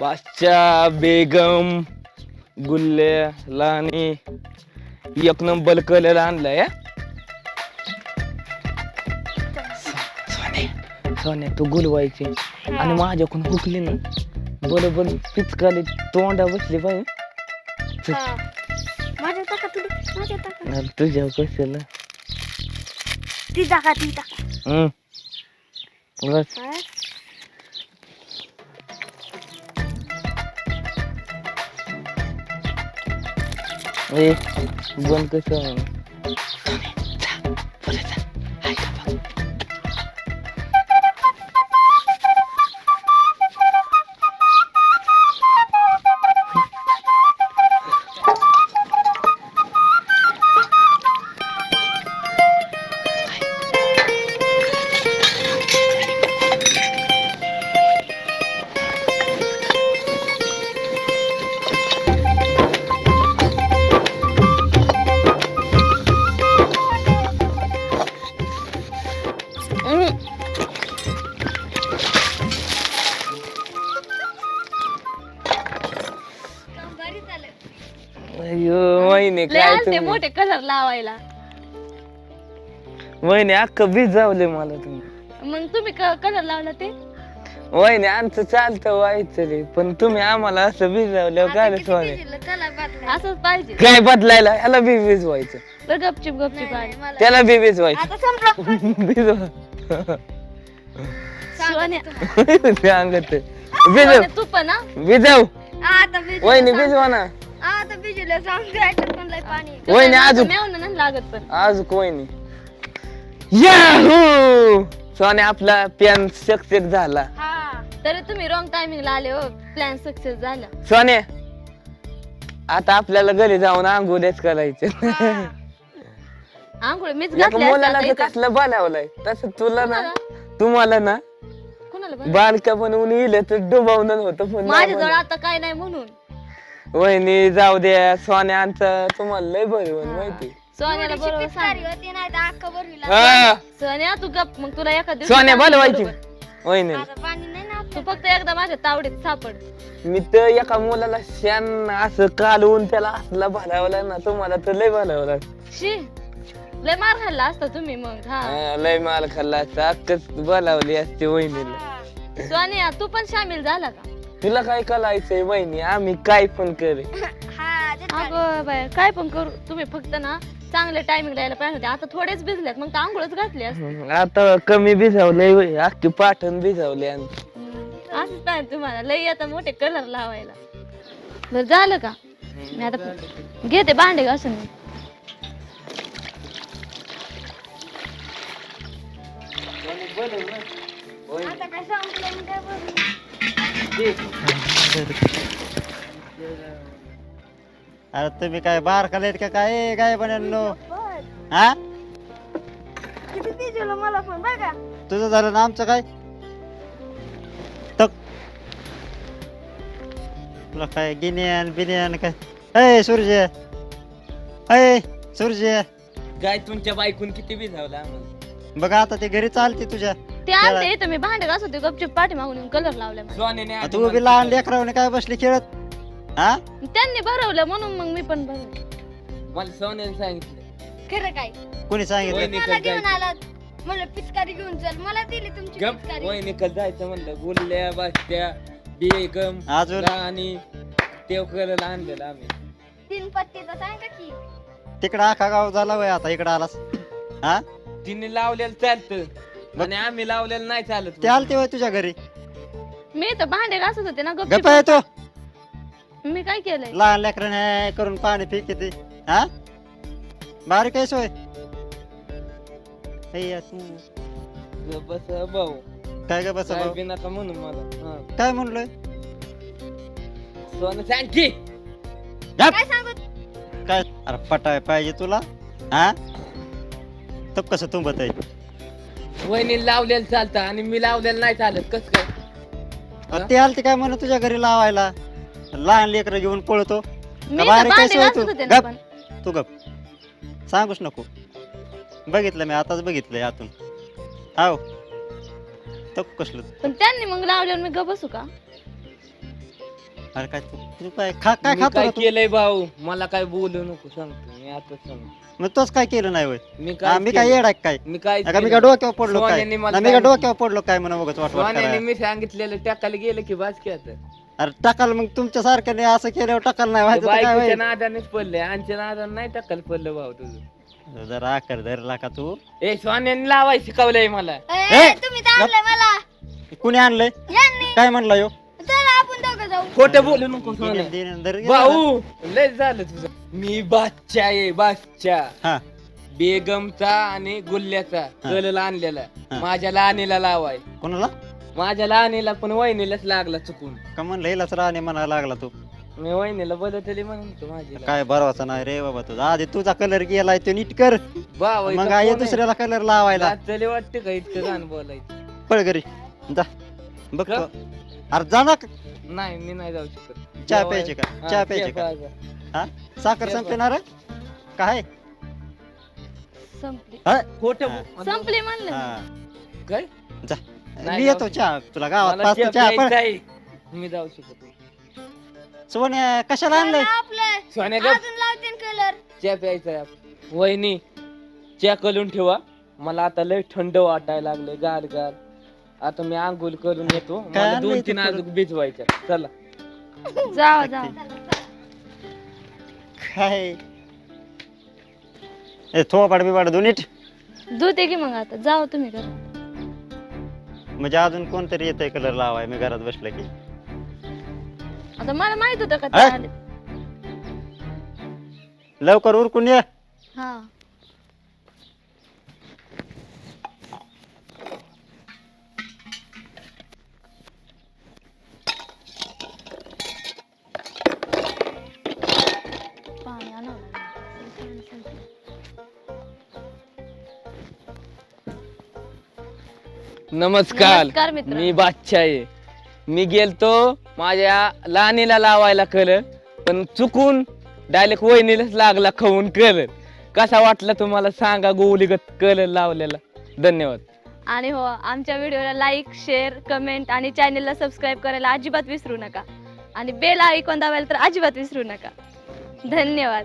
बादशाह बेगम गुल्ले लाणी एक number colour आणलाय हा? सोने सोने तू गुलवायची. आणि माझ्याकडून हुकली ना बरोबर पिचकाली तोंडा बसली पाहिजे. माझ्या टाका तुला माझ्या टाका अरे तुझ्या कशाला? ती टाका ती टाका हम्म बस. हा? ए बंद कसं आहे बरी तुम्ही. मोठे कलर लावायला. वहिनी अख्ख भिजावले मला तुम्ही. मग तुम्ही कलर लावला ते? वहिनी आमचं चालतं व्हायचं रे पण तुम्ही आम्हाला असं सोने चला बातला असंच पाहिजे. काय बदलायला? याला बी भिजवायचं. बरं गपचिप गपचिप त्याला बी भिजवायचं. आता संपलं. भिजवा. भिजव. सोन्या, तू पण हा? भिजव. वहिनी भिजवा ना. आता बिजूला द्यायचं पण. लय पाणी माझं अजून मेवणं नाही लागत पण. आज याहू सोने आपला पॅन सक्सेस झाला. हा तरी तुम्ही रॉंग टायमिंगला आले हो. प्लॅन सक्सेस झाला. सोने आता आपल्याला घरी जाऊन आंघोळच करायचे. आंघोळ मीच एका घातली असते मुलाला आता तर इथं. कसलं बनवलंय तसं तुला ना तुम्हाला? ना कोणाला? बालका बनवून येईल तर डुबावून होतं पण नाही माझ्याजवळ. आता काय नाही म्हणून. वहिनी जाऊ द्या सोन्यांचं तुम्हाला लय बरी होईल माहिती. सोन्याला बरोबर सांग. होती? नाही तर अख्खा भरवीला. हा, सोन्या तू गप. मग तुला दिवशी सोन्या बरोबर. वहिनी. आता पाणी नाही ना तू फक्त एकदा माझ्या तावडीत सापड. मी तर एका मुलाला शान असं कालवून त्याला असला भरावला ना तुम्हाला तर लय भरावला शी लय मार खाल्ला असता तुम्ही मग हा. लय माल खाल्ला चाकच बोलावली असते वहिनीला. सोन्या तू पण सामील झाला का? तुला काय करायचंय वहिनी? आम्ही काय पण करे. हा अगं बाय काय पण करू. तुम्ही फक्त ना चांगले टायमिंग यायला पाहिजे होते. आता थोडेच भिजलेत मग तर आंघोळच घातली असती. आता कमी भिजावलंय वय. अख्खी पाठण भिजावले आणि हम्म, असंच पाहिजे तुम्हाला. लई आता मोठे कलर लावायला. बरं झालं का? मी आता घेते भांडे घासून मी. आता काय मी काय अरे तुम्ही काय बार खालेत का काय? काय बनलो हा? किती बिजूला मला पण बघा तुझं झालं ना आमचं काय? तक. तुला काय गिन्यान बिन्यान काय? अय सूर्य अय सूर्य काय तुमच्या बायकून किती भिजावलं आम्हाला? बघा आता ते घरी चालते तुझ्या. ते आलते इथं मी भांडे घासत होते गपचूप पाठी मागून कलर लावले मला. सोन्याने आधी तू बी लहान लेकरावने काय बसली खेळत? हा? त्यांनी भरवलं म्हणून मग मी पण भरवलं. मला सोन्याने सांगितलं. खरं काय? कोणी सांगितलं? वहिनी मला कल घेऊन मला पिचकारी घेऊन चल. मला दिली तुमची गप पिचकारी. वहिनी कल जायचं म्हणलं. गुल्ल्या बास्त्या बेगम अजून? आणि तेव करायला आणलेलं आम्ही. तीन पत्तीचा सांगा की तिकडं आखा गाव झाला वय आता इकडं आलास. हा? तिने लावलेलं चालतं. आणि आम्ही लावलेलं नाही चालत ते आलते वय तुझ्या घरी. मी तर भांडे घासत होते ना गप्प गपचूप येतो. मी काय केलंय? लहान लेकराने करून पाणी फेक ते हा? बारीक आहे सोय हे तू. बस भाऊ. काय ग बस काय बी नका म्हणून मला. हा. काय म्हणलोय? सोनं सांग की. काय सांगू काय? अरे पटाय पाहिजे तुला. हा? तब कसं तुंबत आहे? वहिनी लावलेलं चालतं आणि मी लावलेलं नाही चालत. कस काय? ते आलते काय म्हणत तुझ्या घरी लावायला? लहान लेकर घेऊन पळतो. बारीक सोय तू? गप. पण. तू गप. सांगूच नको. बघितलं मी आताच बघितलंय आतून. हाव. तब कसलं. पण त्यांनी मग लावल्यावर मी ग बसू का? अरे काय तू तू काय खा काय मी खातो काय का तू? केलंय भाऊ? मला काय बोलू नको सांगतो मी आता सांगतो मग तोच काय केलं नाही होय? मी हा, मी काय केलं? येडाय काय? मी काय का मी काय डोक्यावर पडलो काय? सोन्याने मला ना मी सांगितलं. डोक्यावर पडलो काय म्हणून बघत वाट वाट सोन्याने करायला. मी सांगितलेलं टाकायला गेलं की बाज की आता. अरे टाकाल मग तुमच्या सारख्याने असं केल्यावर टाकाल नाही तर काय बायकोच्या होईल? नादानेच पडले आमच्या नादाने नाही टाकायला पडलं भाऊ तुझं. जरा आकर धरला का तू. ए सोन्याने लावाय शिकवलंय मला. ए, तुम्ही तर आणलंय मला. कुणी आणलंय? यांनी. काय म्हणला यो? खोटं बोलू नको. भाऊ लय झालं तुझं. मी बादशा आहे बादशा. हा. बेगमचा आणि गुल्ल्याचा. कलला आणलेला. माझ्या लहानीला लावाय. कोणाला? माझ्या लहानीला पण वहिनीलाच लागला चुकून. का म्हणलं हिलाच राहणे म्हणायला लागला तू? मी वहिनीला बदलतली म्हणतो माझी काय भरवाचा नाही रे बाबा तुझा. आधी तुझा कलर गेलाय तो नीट कर. बाव मग आहे? दुसऱ्याला कलर लावायला. तरी वाटते का इतकं गाणं बोलायचं? पळ घरी. जा. बघ का? अरे जा ना. नाही मी नाही जाऊ शकत. चहा प्यायची का? हा, चहा प्यायची का? प्यायचा. हा? साखर संपणार काय? संपली. हा? खोटं. बोल- संपली म्हणलं. हा. काय? जा. नाही मी जाऊ येतो चहा. तुला गावात मला पाच चहा चहा पण आहे. मी जाऊ शकत नाही. सोन्या कशाला आणलंय? आपलं. सोन्या गप. अजून लावते कलर चहा प्यायचा आहे आप- वहिनी चहा करून ठेवा. मला आता लय थंड वाटायला लागले गार गार. आता मी आंघोळ करून येतो. मला दोन तीन? अजून भिजवायच्या चला. जावा जावा. काय? ए थोपाड बिपाड दोन नीट धुते की मग आता. जावा तुम्ही करा म्हणजे अजून कोणतरी येतंय कलर लावाय? मी घरात बसलं की. आता मला माहीत होतं का ते? आले. लवकर उरकून ये. हा. नमस्कार. नमस्कार मित्र. मी बादशाह आहे. मी गेलतो माझ्या लहानीला लावायला कलर पण चुकून डायरेक्ट वहिनीलाच लागला खाऊन कलर कसा वाटला तुम्हाला? सांगा गोलीगत कलर लावलेला. धन्यवाद. आणि हो आमच्या व्हिडिओला लाईक शेअर कमेंट आणि चॅनेलला सबस्क्राईब करायला अजिबात विसरू नका. आणि बेल आयकॉन दाबायला तर अजिबात विसरू नका. धन्यवाद.